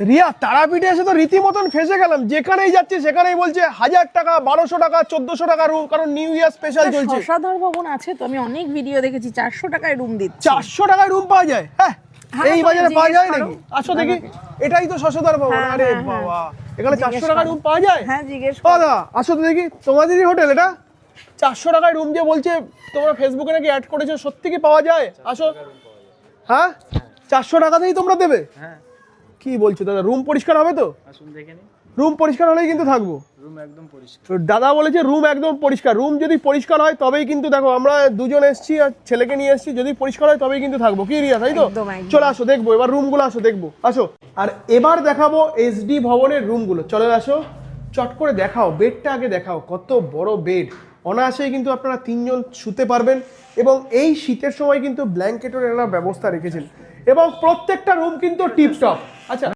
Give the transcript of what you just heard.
রিয়া তারাপীঠে এসে তো রীতিমতন ফেসে গেলাম। যেখানেই যাচ্ছি সেখানেই বলছে হাজার টাকা বারোশো টাকা চোদ্দশো টাকা রুম কারণ নিউ ইয়ার স্পেশাল চলছে। শশাধর ভবন আছে তো আমি অনেক ভিডিও দেখেছি চারশো টাকায় রুম দিচ্ছে। চারশো টাকায় রুম পাওয়া যায়? হ্যাঁ হ্যাঁ, এই বাজারে পাওয়া যায় নাকি আসো দেখি। এটাই তো শশধর ভবন। হ্যাঁ, আরে হ্যাঁ, হ্যাঁ। বাবা এখানে চারশো টাকায় রুম পাওয়া যায়? হ্যাঁ জিজ্ঞেস দাদা আসো তো দেখি। তোমাদেরই হোটেল এটা? চারশো টাকায় রুম যে বলছে তোমরা ফেসবুকে নাকি অ্যাড করেছ? সত্যি কি পাওয়া যায়? আসো। হ্যাঁ? চারশো টাকাতেই তোমরা দেবে? হ্যাঁ। কি বলছো দাদা? রুম পরিষ্কার হবে তো? আসুন দেখে নিন রুম পরিষ্কার হলেই কিন্তু থাকব। রুম একদম পরিষ্কার। দাদা বলেছে রুম একদম পরিষ্কার। রুম যদি পরিষ্কার হয় তবেই কিন্তু দেখো আমরা দুজন এসেছি আর ছেলেকে নিয়ে এসেছি যদি পরিষ্কার হয় তবেই কিন্তু থাকব। কি রিয়া তাই তো। চলে আসো দেখব এবার রুমগুলো আসো দেখব। আসো। আর এবার দেখাবো এসডি ভবনের রুমগুলো। চলে আসো চট করে দেখাও বেডটা আগে দেখাও কত বড় বেড। অনায়াসেই কিন্তু আপনারা তিনজন শুতে পারবেন এবং এই শীতের সময় কিন্তু ব্ল্যাঙ্কেটের একটা ব্যবস্থা রেখেছেন। এবং প্রত্যেকটা রুম কিন্তু টিপটপ। আচ্ছা